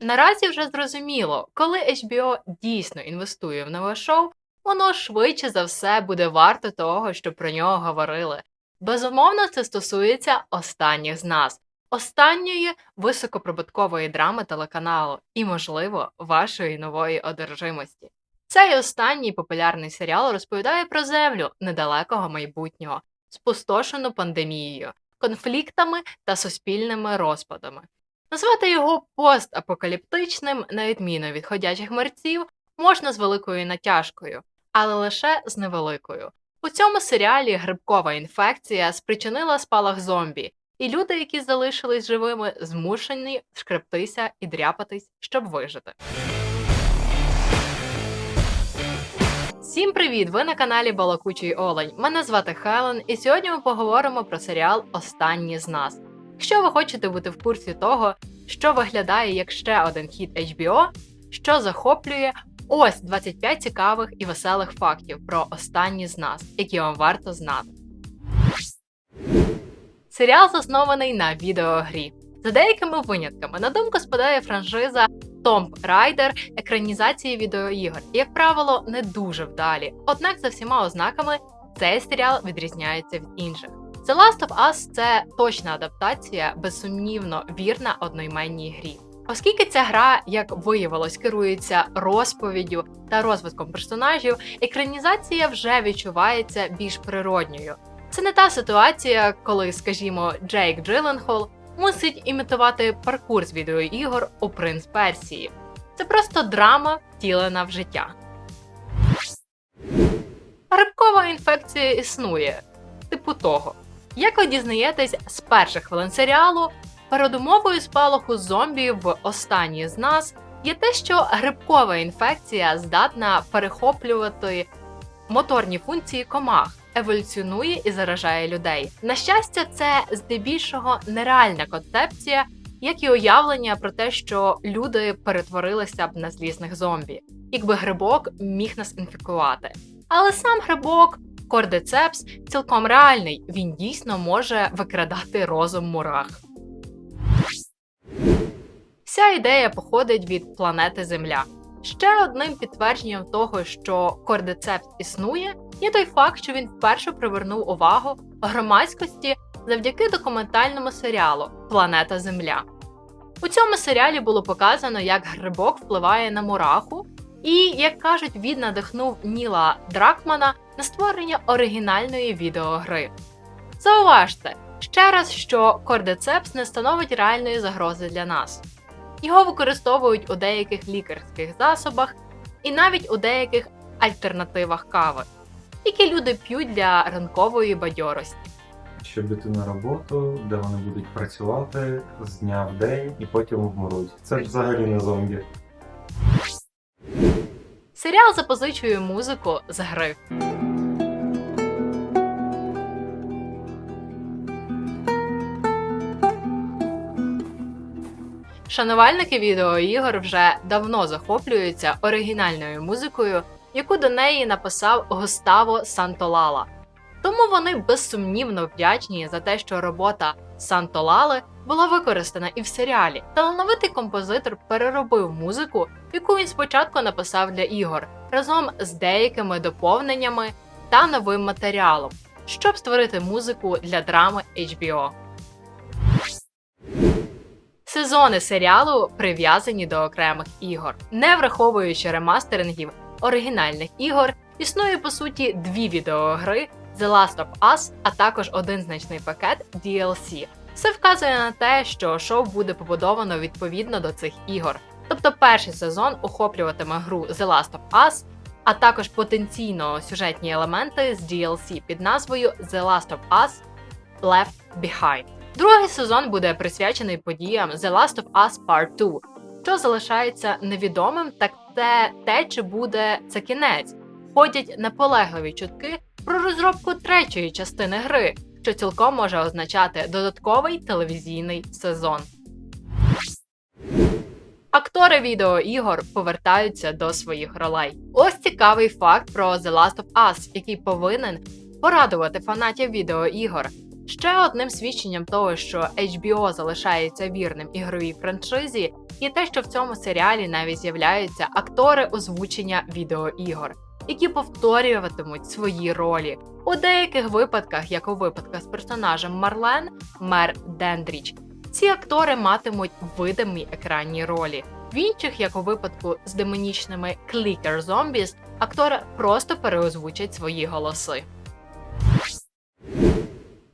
Наразі вже зрозуміло, коли HBO дійсно інвестує в нове шоу, воно швидше за все буде варто того, щоб про нього говорили. Безумовно, це стосується останніх з нас, останньої високоприбуткової драми телеканалу і, можливо, вашої нової одержимості. Цей останній популярний серіал розповідає про землю недалекого майбутнього, спустошену пандемією, конфліктами та суспільними розпадами. Назвати його постапокаліптичним, на відміну від ходячих мерців, можна з великою натяжкою, але лише з невеликою. У цьому серіалі грибкова інфекція спричинила спалах зомбі, і люди, які залишились живими, змушені шкрептися і дряпатись, щоб вижити. Всім привіт! Ви на каналі Балакучий Олень. Мене звати Хелен, і сьогодні ми поговоримо про серіал Останні з нас. Якщо ви хочете бути в курсі того, що виглядає як ще один хіт HBO, що захоплює ось 25 цікавих і веселих фактів про останні з нас, які вам варто знати. Серіал заснований на відеогрі. За деякими винятками, на думку спадає франшиза Tomb Raider екранізації відеоігор, і, як правило, не дуже вдалі. Однак за всіма ознаками цей серіал відрізняється від інших. The Last of Us – це точна адаптація, безсумнівно вірна одноіменній грі. Оскільки ця гра, як виявилось, керується розповіддю та розвитком персонажів, екранізація вже відчувається більш природньою. Це не та ситуація, коли, скажімо, Джейк Джилленхол мусить імітувати паркур з відеоігор у Принц Персії. Це просто драма, втілена в життя. Грибкова інфекція існує, типу того. Як ви дізнаєтесь з перших хвилин серіалу, передумовою спалаху зомбі в останній з нас є те, що грибкова інфекція здатна перехоплювати моторні функції комах, еволюціонує і заражає людей. На щастя, це здебільшого нереальна концепція, як і уявлення про те, що люди перетворилися б на злісних зомбі, якби грибок міг нас інфікувати. Але сам грибок Кордицепс цілком реальний, він дійсно може викрадати розум мурах. Вся ідея походить від планети Земля. Ще одним підтвердженням того, що кордицепс існує, є той факт, що він вперше привернув увагу громадськості завдяки документальному серіалу Планета Земля. У цьому серіалі було показано, як грибок впливає на мураху, і, як кажуть, він надихнув Ніла Дракмана на створення оригінальної відеогри. Зауважте ще раз, що кордицепс не становить реальної загрози для нас. Його використовують у деяких лікарських засобах і навіть у деяких альтернативах кави, які люди п'ють для ранкової бадьорості. щоб іти на роботу, де вони будуть працювати з дня в день і потім вмруть. Це ж взагалі не зомбі. Серіал запозичує музику з гри. Шанувальники відеоігор вже давно захоплюються оригінальною музикою, яку до неї написав Густаво Сантолала. Тому вони безсумнівно вдячні за те, що робота Сантолали була використана і в серіалі. Талановитий композитор переробив музику, яку він спочатку написав для ігор, разом з деякими доповненнями та новим матеріалом, щоб створити музику для драми HBO. Сезони серіалу прив'язані до окремих ігор, не враховуючи ремастерингів оригінальних ігор, існує по суті дві відеогри The Last of Us, а також один значний пакет DLC. Це вказує на те, що шоу буде побудовано відповідно до цих ігор. Тобто перший сезон охоплюватиме гру The Last of Us, а також потенційно сюжетні елементи з DLC під назвою The Last of Us Left Behind. Другий сезон буде присвячений подіям The Last of Us Part 2. Що залишається невідомим, так це те, чи буде це кінець. Ходять наполегливі чутки про розробку третьої частини гри, що цілком може означати додатковий телевізійний сезон. Актори відеоігор повертаються до своїх ролей. Ось цікавий факт про The Last of Us, який повинен порадувати фанатів відеоігор. Ще одним свідченням того, що HBO залишається вірним ігровій франшизі, і те, що в цьому серіалі навіть з'являються актори озвучення відеоігор, які повторюватимуть свої ролі. У деяких випадках, як у випадках з персонажем Марлен, Мер Дендріч, ці актори матимуть видимі екранні ролі. В інших, як у випадку з демонічними Clicker Zombies, актори просто переозвучать свої голоси.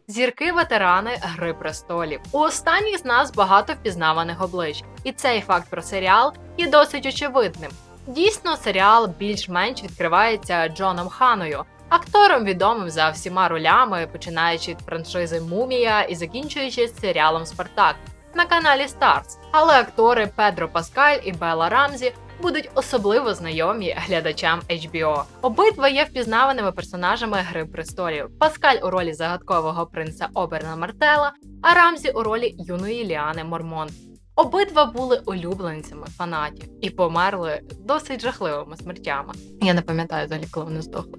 Зірки ветерани Гри престолів. У останніх з нас багато впізнаваних облич, і цей факт про серіал є досить очевидним. Дійсно, серіал більш-менш відкривається Джоном Ханою, актором відомим за всіма ролями, починаючи від франшизи Мумія і закінчуючи серіалом Спартак на каналі Старс. Але актори Педро Паскаль і Белла Рамзі будуть особливо знайомі глядачам HBO. Обидва є впізнаваними персонажами Гри престолів. Паскаль у ролі загадкового принца Оберна Мартела, а Рамзі у ролі юної Ліани Мормон. Обидва були улюбленцями фанатів і померли досить жахливими смертями. Я не пам'ятаю взагалі, коли вони здохли.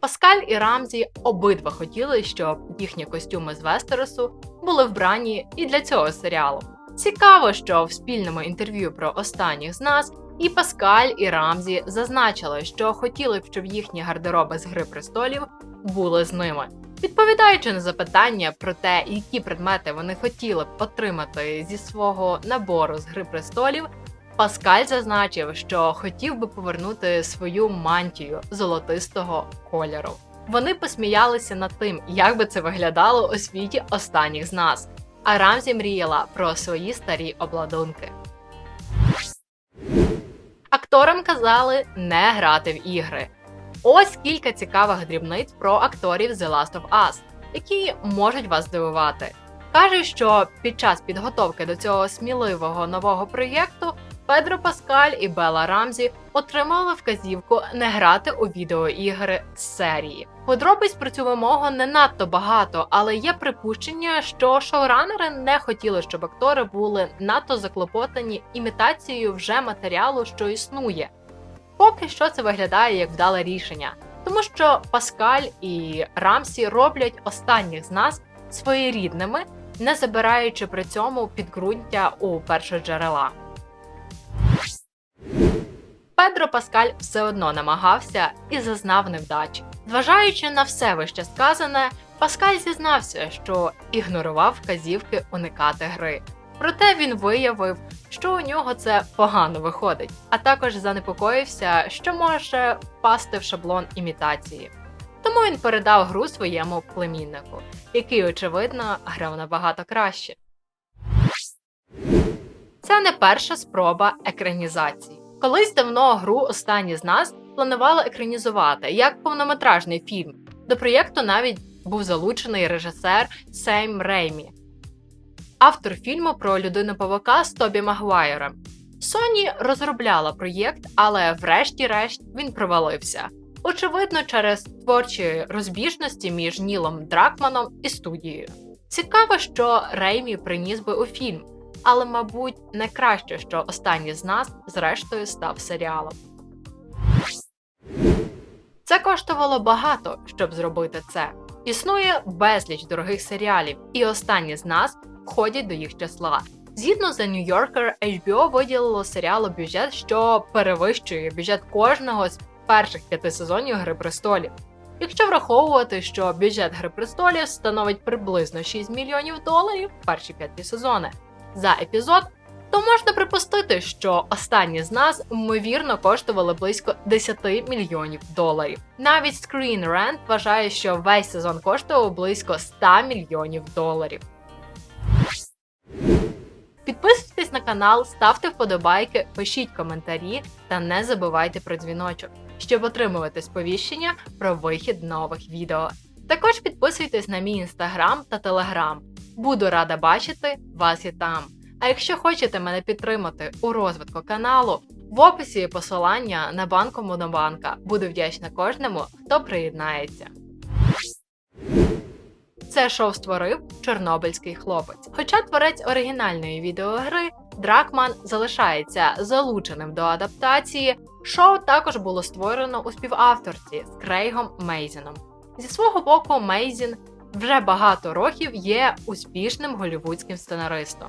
Паскаль і Рамзі обидва хотіли, щоб їхні костюми з Вестеросу були вбрані і для цього серіалу. Цікаво, що в спільному інтерв'ю про останніх з нас і Паскаль, і Рамзі зазначили, що хотіли б, щоб їхні гардероби з Гри престолів були з ними. Відповідаючи на запитання про те, які предмети вони хотіли б отримати зі свого набору з Гри престолів, Паскаль зазначив, що хотів би повернути свою мантію золотистого кольору. Вони посміялися над тим, як би це виглядало у світі останніх з нас. А Рамзі мріяла про свої старі обладунки. Акторам казали не грати в ігри. Ось кілька цікавих дрібниць про акторів The Last of Us, які можуть вас здивувати. Кажуть, що під час підготовки до цього сміливого нового проєкту Педро Паскаль і Белла Рамзі отримали вказівку не грати у відеоігри з серії. Подробиць про цю вимогу не надто багато, але є припущення, що шоуранери не хотіли, щоб актори були надто заклопотані імітацією вже матеріалу, що існує. Поки що це виглядає як вдале рішення, тому що Паскаль і Рамсі роблять останніх з нас своєрідними, не забираючи при цьому підґрунтя у першоджерела. Педро Паскаль все одно намагався і зазнав невдачі. Зважаючи на все вище сказане, Паскаль зізнався, що ігнорував вказівки уникати гри. Проте він виявив, що у нього це погано виходить, а також занепокоївся, що може впасти в шаблон імітації. Тому він передав гру своєму племіннику, який, очевидно, грав набагато краще. Це не перша спроба екранізації. Колись давно гру Останні з нас планували екранізувати як повнометражний фільм. До проєкту навіть був залучений режисер Сейм Реймі, автор фільму про людину павука з Тобі Магуайром. Sony розробляла проєкт, але врешті-решт він провалився. Очевидно, через творчі розбіжності між Нілом Дракманом і студією. Цікаво, що Реймі приніс би у фільм, але, мабуть, не краще, що останній з нас, зрештою, став серіалом. Це коштувало багато, щоб зробити це. Існує безліч дорогих серіалів, і останні з нас входять до їх числа. Згідно з The New Yorker, HBO виділило серіалу бюджет, що перевищує бюджет кожного з перших п'яти сезонів Гри престолів. Якщо враховувати, що бюджет Гри престолів становить приблизно 6 мільйонів доларів перші п'яті сезони за епізод, то можна припустити, що останні з нас ймовірно коштували близько 10 мільйонів доларів. Навіть Screen Rant вважає, що весь сезон коштував близько 100 мільйонів доларів. Підписуйтесь на канал, ставте вподобайки, пишіть коментарі та не забувайте про дзвіночок, щоб отримувати сповіщення про вихід нових відео. Також підписуйтесь на мій інстаграм та телеграм. Буду рада бачити вас і там. А якщо хочете мене підтримати у розвитку каналу, в описі є посилання на банку Монобанка. Буду вдячна кожному, хто приєднається. Це шоу створив Чорнобильський хлопець. Хоча творець оригінальної відеогри Дракман залишається залученим до адаптації, шоу також було створено у співавторці з Крейгом Мейзеном. Зі свого боку, Мейзін вже багато років є успішним голівудським сценаристом,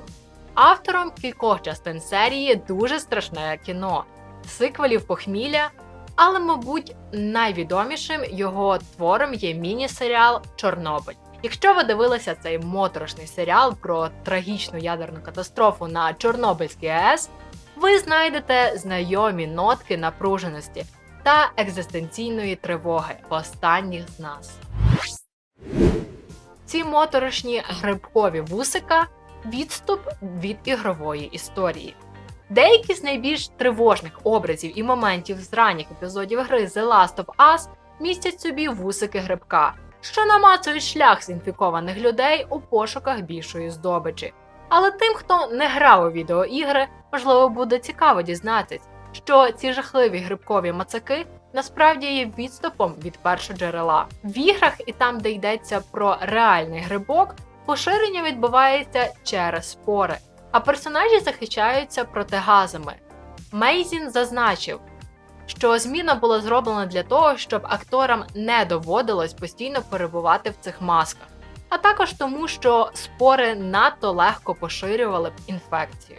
автором кількох частин серії дуже страшне кіно, сиквелів похмілля. Але, мабуть, найвідомішим його твором є міні-серіал Чорнобиль. Якщо ви дивилися цей моторошний серіал про трагічну ядерну катастрофу на Чорнобильській АЕС, ви знайдете знайомі нотки напруженості та екзистенційної тривоги останніх з нас. Ці моторошні грибкові вусика відступ від ігрової історії. Деякі з найбільш тривожних образів і моментів з ранніх епізодів гри The Last of Us містять собі вусики грибка, що намацують шлях з інфікованих людей у пошуках більшої здобичі. Але тим, хто не грав у відеоігри, можливо, буде цікаво дізнатись, що ці жахливі грибкові мацаки насправді є відступом від першоджерела. В іграх і там, де йдеться про реальний грибок, поширення відбувається через спори, а персонажі захищаються протигазами. Мейзін зазначив, що зміна була зроблена для того, щоб акторам не доводилось постійно перебувати в цих масках, а також тому, що спори надто легко поширювали б інфекцію.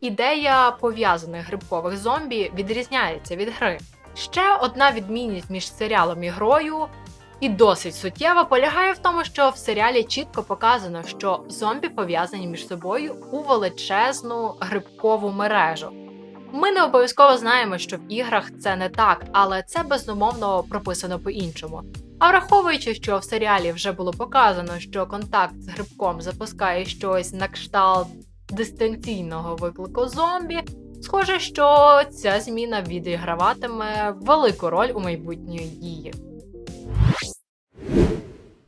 Ідея пов'язаних грибкових зомбі відрізняється від гри. Ще одна відмінність між серіалом і грою, і досить суттєва, полягає в тому, що в серіалі чітко показано, що зомбі пов'язані між собою у величезну грибкову мережу. Ми не обов'язково знаємо, що в іграх це не так, але це безумовно прописано по-іншому. А враховуючи, що в серіалі вже було показано, що контакт з грибком запускає щось на кшталт дистанційного виклику зомбі, схоже, що ця зміна відіграватиме велику роль у майбутньої дії.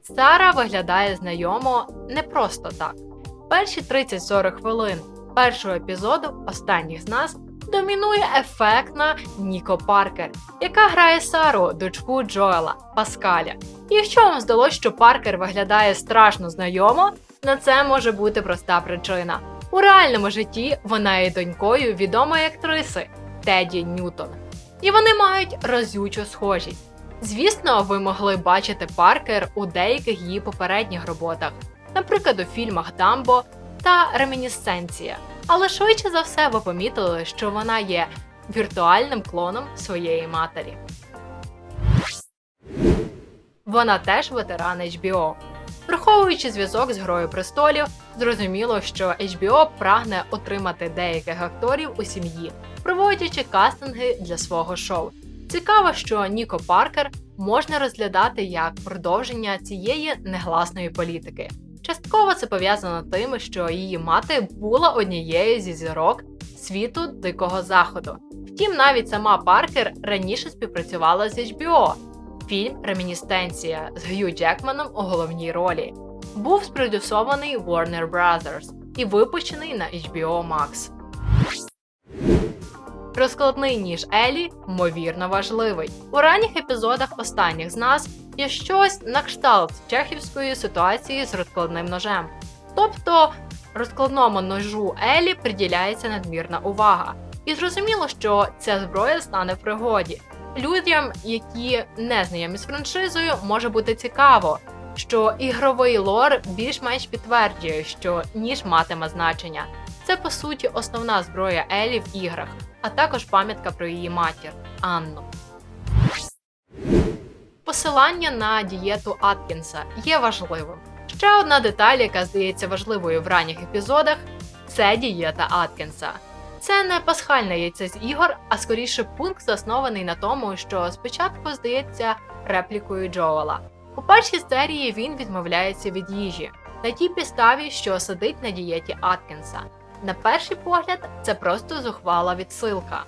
Сара виглядає знайомо не просто так. Перші 30-40 хвилин першого епізоду останніх з нас домінує ефектна Ніко Паркер, яка грає Сару, дочку Джоела Паскаля. Якщо вам здалося, що Паркер виглядає страшно знайомо, на це може бути проста причина. У реальному житті вона є донькою відомої актриси Теді Ньютон. І вони мають разючу схожість. Звісно, ви могли бачити Паркер у деяких її попередніх роботах, наприклад, у фільмах Дамбо та Ремінісценція. Але швидше за все ви помітили, що вона є віртуальним клоном своєї матері. Вона теж ветеран HBO. Враховуючи зв'язок з Грою престолів, зрозуміло, що HBO прагне отримати деяких акторів у сім'ї, проводячи кастинги для свого шоу. Цікаво, що Ніко Паркер можна розглядати як продовження цієї негласної політики. Частково це пов'язано тим, що її мати була однією зі зірок світу Дикого Заходу. Втім, навіть сама Паркер раніше співпрацювала з HBO. Фільм Реміністенція з Г'ю Джекманом у головній ролі був спродюсований Warner Brothers і випущений на HBO Max. Розкладний ніж Елі ймовірно важливий. У ранніх епізодах останніх з нас є щось на кшталт чехівської ситуації з розкладним ножем. Тобто розкладному ножу Елі приділяється надмірна увага. І зрозуміло, що ця зброя стане в пригоді. Людям, які не знайомі з франшизою, може бути цікаво, що ігровий лор більш-менш підтверджує, що ніж матиме значення. Це по суті основна зброя Елі в іграх, а також пам'ятка про її матір Анну. Посилання на дієту Аткінса є важливим. Ще одна деталь, яка здається важливою в ранніх епізодах, це дієта Аткінса. Це не пасхальне яйце з ігор, а скоріше пункт заснований на тому, що спочатку здається реплікою Джоела. У першій серії він відмовляється від їжі на тій підставі, що сидить на дієті Аткінса. На перший погляд, це просто зухвала відсилка,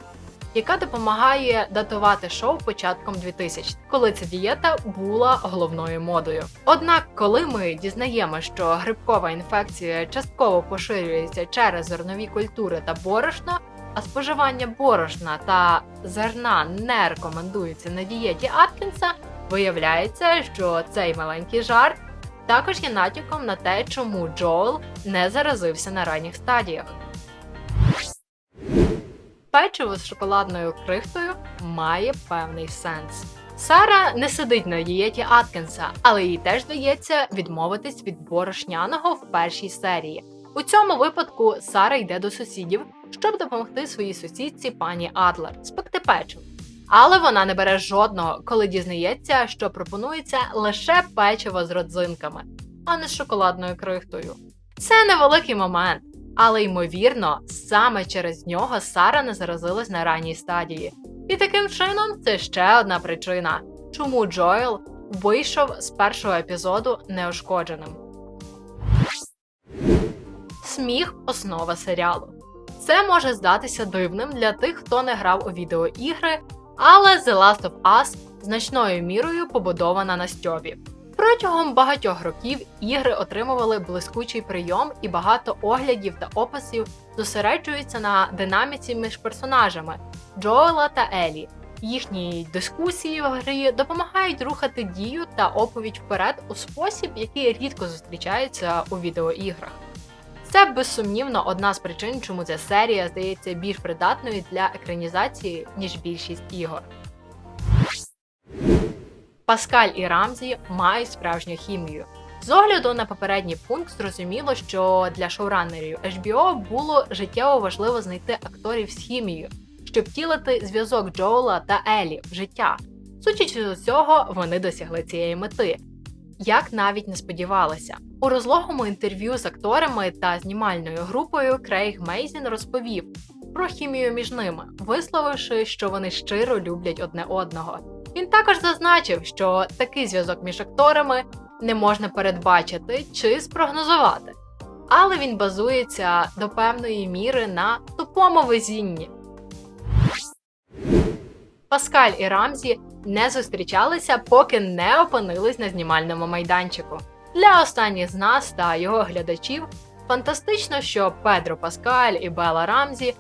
яка допомагає датувати шоу початком 2000, коли ця дієта була головною модою. Однак, коли ми дізнаємо, що грибкова інфекція частково поширюється через зернові культури та борошно, а споживання борошна та зерна не рекомендується на дієті Аткінса, виявляється, що цей маленький жарт також є натяком на те, чому Джоел не заразився на ранніх стадіях. Печиво з шоколадною крихтою має певний сенс. Сара не сидить на дієті Аткінса, але їй теж дається відмовитись від борошняного в першій серії. У цьому випадку Сара йде до сусідів, щоб допомогти своїй сусідці пані Адлер спекти печиво. Але вона не бере жодного, коли дізнається, що пропонується лише печиво з родзинками, а не з шоколадною крихтою. Це невеликий момент, але ймовірно, саме через нього Сара не заразилась на ранній стадії. І таким чином це ще одна причина, чому Джоел вийшов з першого епізоду неушкодженим. Сміх основа серіалу. Це може здатися дивним для тих, хто не грав у відеоігри, але The Last of Us значною мірою побудована на стьобі. Протягом багатьох років ігри отримували блискучий прийом, і багато оглядів та описів зосереджуються на динаміці між персонажами Джоела та Елі. Їхні дискусії в грі допомагають рухати дію та оповідь вперед у спосіб, який рідко зустрічається у відеоіграх. Це безсумнівно одна з причин, чому ця серія здається більш придатною для екранізації, ніж більшість ігор. Паскаль і Рамзі мають справжню хімію. З огляду на попередній пункт зрозуміло, що для шоуранерів HBO було життєво важливо знайти акторів з хімією, щоб втілити зв'язок Джоела та Елі в життя. Судячи з цього, вони досягли цієї мети. Як навіть не сподівалися. У розлогому інтерв'ю з акторами та знімальною групою Крейг Мейзін розповів про хімію між ними, висловивши, що вони щиро люблять одне одного. Він також зазначив, що такий зв'язок між акторами не можна передбачити чи спрогнозувати, але він базується до певної міри на тупому везінні. Паскаль і Рамзі не зустрічалися, поки не опинились на знімальному майданчику. Для останніх з нас та його глядачів фантастично, що Педро Паскаль і Бела Рамзі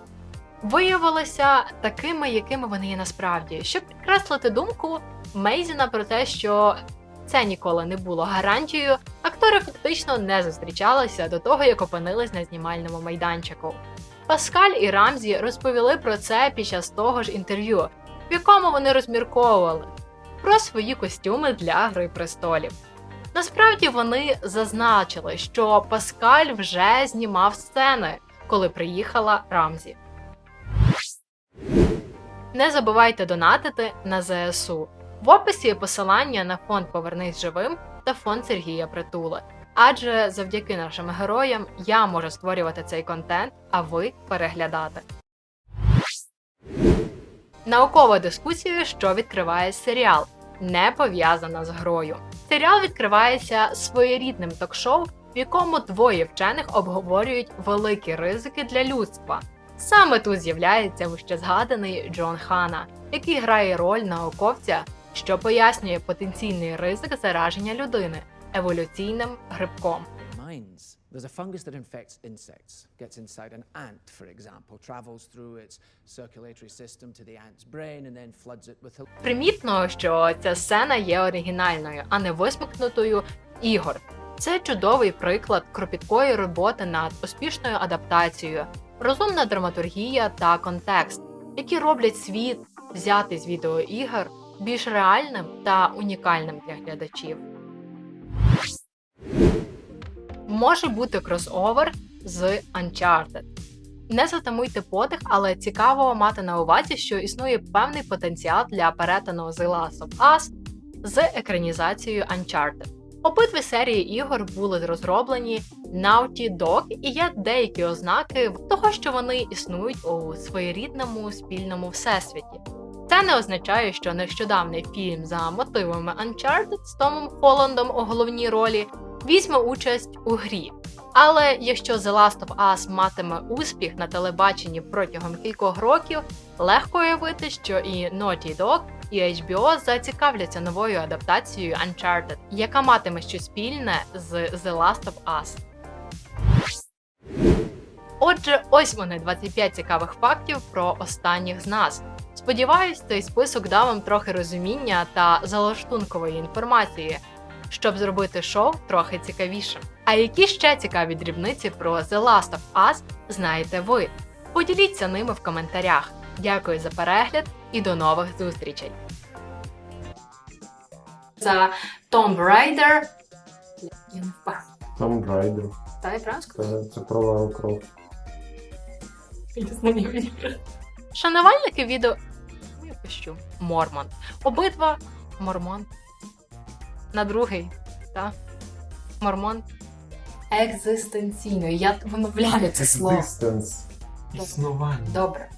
виявилися такими, якими вони є насправді, щоб підкреслити думку Мейзіна про те, що це ніколи не було гарантією, актори фактично не зустрічалися до того, як опинились на знімальному майданчику. Паскаль і Рамзі розповіли про це під час того ж інтерв'ю, в якому вони розмірковували про свої костюми для Гри престолів. Насправді вони зазначили, що Паскаль вже знімав сцени, коли приїхала Рамзі. Не забувайте донатити на ЗСУ. В описі є посилання на фонд Повернись живим та фонд Сергія Притули. Адже завдяки нашим героям я можу створювати цей контент, а ви переглядати. Наукова дискусія, що відкриває серіал, не пов'язана з грою. Серіал відкривається своєрідним ток-шоу, в якому двоє вчених обговорюють великі ризики для людства. Саме тут з'являється вище згаданий Джон Хана, який грає роль науковця, що пояснює потенційний ризик зараження людини еволюційним грибком. There's a fungus that infects insects, gets inside an ant, for example, travels through its circulatory system to the ant's brain and then floods it with. Примітно, що ця сцена є оригінальною, а не висмикнутою ігор. Це чудовий приклад кропіткої роботи над успішною адаптацією, розумна драматургія та контекст, які роблять світ, взятий з відеоігр, більш реальним та унікальним для глядачів. Може бути кросовер з Uncharted. Не затамуйте подих, але цікаво мати на увазі, що існує певний потенціал для перетину The Last of Us з екранізацією Uncharted. Обидві серії ігор були розроблені Naughty Dog і є деякі ознаки того, що вони існують у своєрідному спільному всесвіті. Це не означає, що нещодавний фільм за мотивами Uncharted з Томом Холландом у головній ролі візьме участь у грі. Але якщо The Last of Us матиме успіх на телебаченні протягом кількох років, легко уявити, що і Naughty Dog, і HBO зацікавляться новою адаптацією Uncharted, яка матиме щось спільне з The Last of Us. Отже, ось вони 25 цікавих фактів про останніх з нас. Сподіваюсь, цей список дав вам трохи розуміння та залаштункової інформації, щоб зробити шоу трохи цікавішим. А які ще цікаві дрібниці про The Last of Us знаєте ви? Поділіться ними в коментарях. Дякую за перегляд і до нових зустрічей! за Tomb Raider. Я не впевнена. Том Райдер. Та я правильно сказала? Це, це про Лару Крофт. Шанувальники відео. Я пищу. Мормон. Обидва мормон. На другий, так? Мормон. Екзистенційно. Я вимовляю це слово. Екзистенс. Існування. Добре.